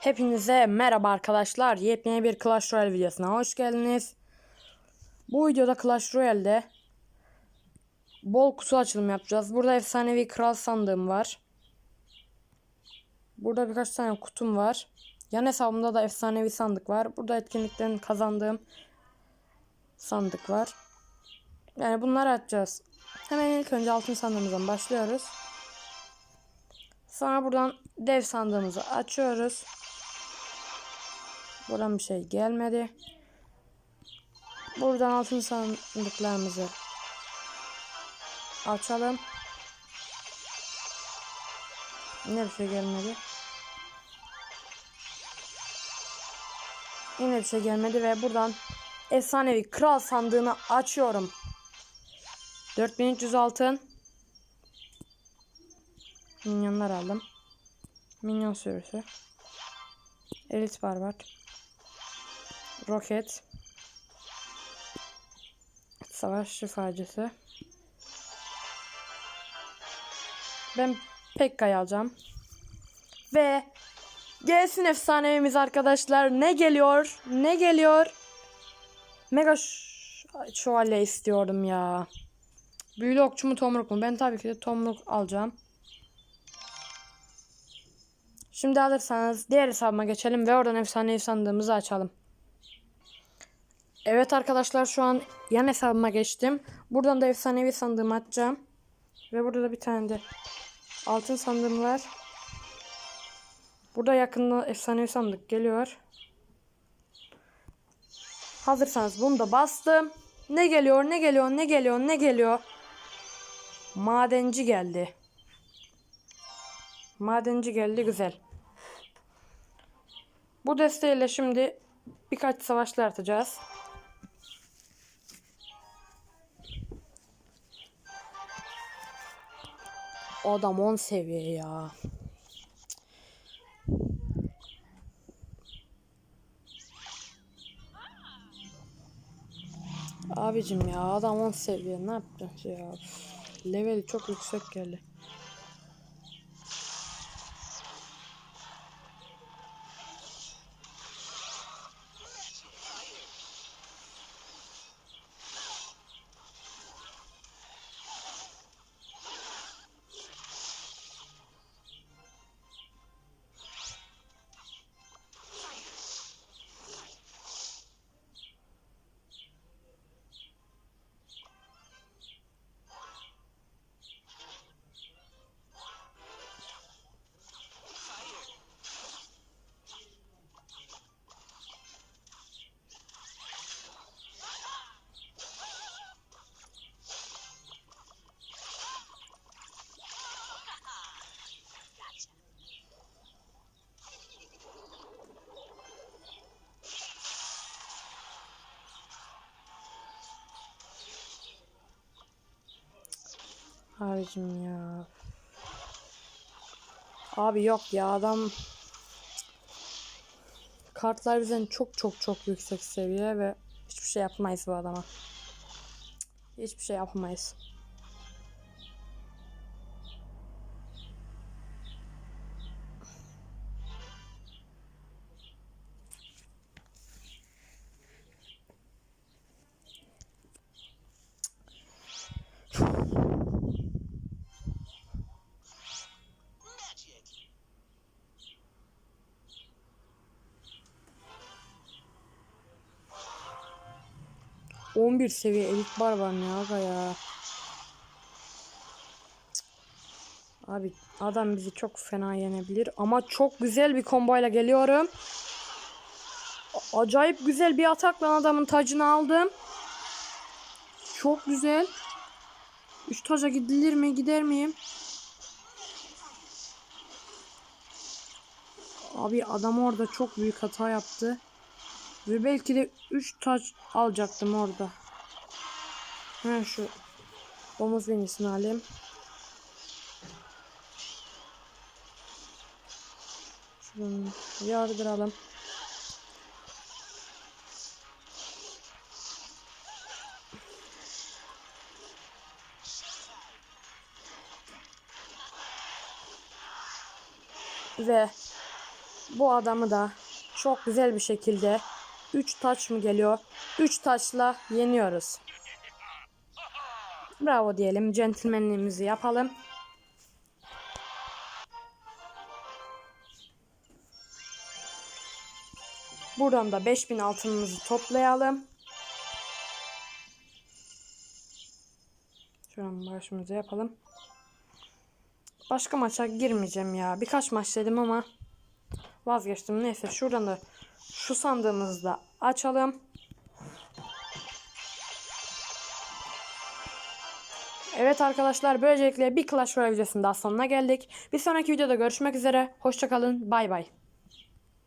Hepinize merhaba arkadaşlar. Yepyeni bir Clash Royale videosuna hoş geldiniz. Bu videoda Clash Royale'de bol kutu açılımı yapacağız. Burada efsanevi kral sandığım var. Burada birkaç tane kutum var. Yan hesabımda da efsanevi sandık var. Burada etkinlikten kazandığım sandık var. Yani bunları açacağız. Hemen ilk önce altın sandığımızdan başlıyoruz. Sonra buradan dev sandığımızı açıyoruz. Buradan bir şey gelmedi. Buradan altın sandıklarımızı açalım. Yine bir şey gelmedi. Yine bir şey gelmedi ve buradan efsanevi kral sandığını açıyorum. 4300 altın. Minyonlar aldım. Minyon sürüsü. Elit barbar. Roket. Savaş şifacısı. Ben Pekka'yı alacağım. Ve gelsin efsanevimiz arkadaşlar. Ne geliyor? Ne geliyor? Mega şövalye istiyordum ya. Büyülü okçu mu tomruk mu? Ben tabii ki de tomruk alacağım. Şimdi alırsanız diğer hesabıma geçelim ve oradan efsanevi sandığımızı açalım. Evet arkadaşlar şu an yan hesabıma geçtim. Buradan da efsanevi sandığımı açacağım. Ve burada da bir tane de altın sandığım var. Burada yakında efsanevi sandık geliyor. Hazırsanız bunu da bastım. Ne geliyor ne geliyor ne geliyor ne geliyor. Madenci geldi. Madenci geldi güzel. Bu desteğiyle şimdi birkaç savaşlar atacağız. O adam 10 seviye ya. Abicim ya adam 10 seviye ne yapacağız ya. Üf, Leveli çok yüksek geldi. Abicim ya. Abi yok ya adam kartlar bizden çok çok çok yüksek seviye ve hiçbir şey yapamayız bu adama. Hiçbir şey yapamayız. 11 seviye elit barbar ne aga ya. Abi adam bizi çok fena yenebilir ama çok güzel bir komboyla geliyorum. Acayip güzel bir atakla adamın tacını aldım. Çok güzel. Üç taca gidilir mi gider miyim? Abi adam orada çok büyük hata yaptı. Ve belki de 3 taç alacaktım orada. Ha şu domuz benisini alayım. Şunu yardıralım. Ve bu adamı da çok güzel bir şekilde 3 taç mı geliyor? 3 taçla yeniyoruz. Bravo diyelim. Centilmenliğimizi yapalım. Buradan da 5000 altınımızı toplayalım. Şuradan başımıza yapalım. Başka maça girmeyeceğim ya. Birkaç maç dedim ama vazgeçtim. Neyse şuradan da şu sandığımızı da açalım. Evet arkadaşlar böylelikle bir Clash Royale videosunun daha sonuna geldik. Bir sonraki videoda görüşmek üzere. Hoşçakalın. Bay bay.